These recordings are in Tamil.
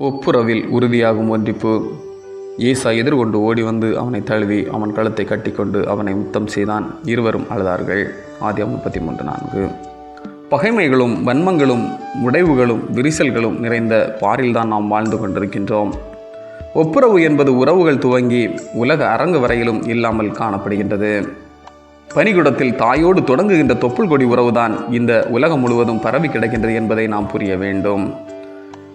ஒப்புரவில் உறுதியாகும் ஒன்றிப்பு. ஏசா எதிர்கொண்டு ஓடி வந்து அவனை தழுவி அவன் கழுத்தை கட்டிக்கொண்டு அவனை முத்தம் செய்தான் இருவரும் அழுதார்கள். ஆதியம் முப்பத்தி மூன்று நான்கு. பகைமைகளும் வன்மங்களும் உடைவுகளும் விரிசல்களும் நிறைந்த பாரில்தான் நாம் வாழ்ந்து கொண்டிருக்கின்றோம். ஒப்புரவு என்பது உறவுகள் துவங்கி உலக அரங்கு வரையிலும் இல்லாமல் காணப்படுகின்றது. பனிகுடத்தில் தாயோடு தொடங்குகின்ற தொப்புள் கொடி உறவுதான் இந்த உலகம் முழுவதும் பரவி கிடக்கின்றது என்பதை நாம் புரிய வேண்டும்.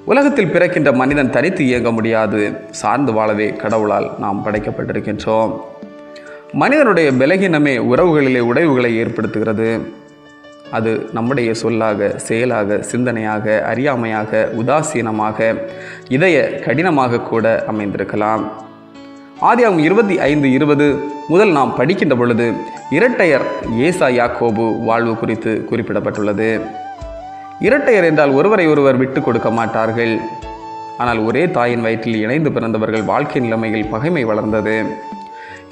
உலகத்தில் பிறக்கின்ற மனிதன் தனித்து இயங்க முடியாது. சார்ந்து வாழவே கடவுளால் நாம் படைக்கப்பட்டிருக்கின்றோம். மனிதனுடைய பலகீனமே உறவுகளிலே உடைவுகளை ஏற்படுத்துகிறது. அது நம்முடைய சொல்லாக செயலாக சிந்தனையாக அறியாமையாக உதாசீனமாக இதய கடினமாக கூட அமைந்திருக்கலாம். ஆதியாகும் இருபத்தி ஐந்து இருபது முதல் நாம் படிக்கின்ற பொழுது இரட்டையர் ஏசா யாக்கோபு வாழ்வு குறித்து குறிப்பிடப்பட்டுள்ளது. இரட்டையர் என்றால் ஒருவரை ஒருவர் விட்டு கொடுக்க மாட்டார்கள். ஆனால் ஒரே தாயின் வயிற்றில் இணைந்து பிறந்தவர்கள் வாழ்க்கை நிலைமையில் பகைமை வளர்ந்தது.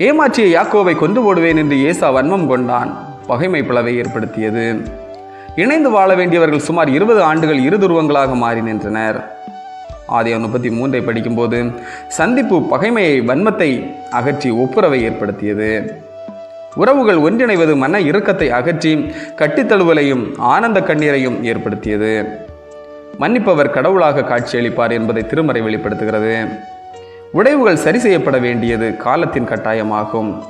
ஏமாற்றிய யாக்கோவை கொண்டு போடுவேன் என்று ஏசா வன்மம் கொண்டான். பகைமை பிளவை ஏற்படுத்தியது. இணைந்து வாழ வேண்டியவர்கள் சுமார் இருபது ஆண்டுகள் இரு துருவங்களாக மாறி நின்றனர். ஆதியம் முப்பத்தி மூன்றை படிக்கும்போது சந்திப்பு பகைமையை வன்மத்தை அகற்றி ஒப்புரவை ஏற்படுத்தியது. உறவுகள் ஒன்றிணைவது மன இறுக்கத்தை அகற்றி கட்டித்தழுவலையும் ஆனந்த கண்ணீரையும் ஏற்படுத்தியது. மன்னிப்பவர் கடவுளாக காட்சியளிப்பார் என்பதை திருமறை வெளிப்படுத்துகிறது. உடைவுகள் சரி செய்யப்பட வேண்டியது காலத்தின் கட்டாயமாகும்.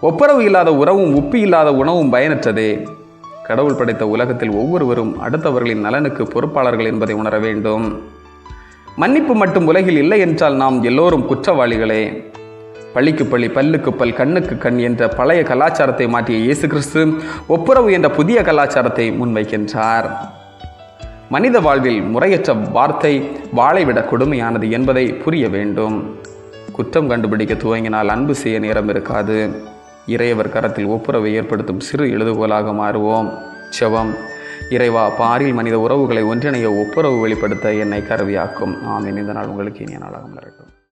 ஒப்புரவு இல்லாத உறவும் உப்பு இல்லாத உணவும் பயனற்றதே. கடவுள் படைத்த உலகத்தில் ஒவ்வொருவரும் அடுத்தவர்களின் நலனுக்கு பொறுப்பாளர்கள் என்பதை உணர வேண்டும். மன்னிப்பு மட்டும் உலகில் இல்லை என்றால் நாம் எல்லோரும் குற்றவாளிகளே. பள்ளிக்கு பள்ளி பல்லுக்கு பல் கண்ணுக்கு கண் என்ற பழைய கலாச்சாரத்தை மாற்றிய இயேசு கிறிஸ்து ஒப்புரவு என்ற புதிய கலாச்சாரத்தை முன்வைக்கின்றார். மனித வாழ்வில் முறையற்ற வார்த்தை வாழைவிட கொடுமையானது என்பதை புரிய வேண்டும். குற்றம் கண்டுபிடிக்க துவங்கினால் அன்பு செய்ய நேரம் இருக்காது. இறையவர் கரத்தில் ஒப்புரவை ஏற்படுத்தும் சிறு எழுதுகோலாக மாறுவோம். செவம் இறைவா பாரில் மனித உறவுகளை ஒன்றிணைய ஒப்புரவு வெளிப்படுத்த என்னை கருவியாக்கும். ஆமீன். இந்த நாள் உங்களுக்கு இனிய நாளாக மலரட்டும்.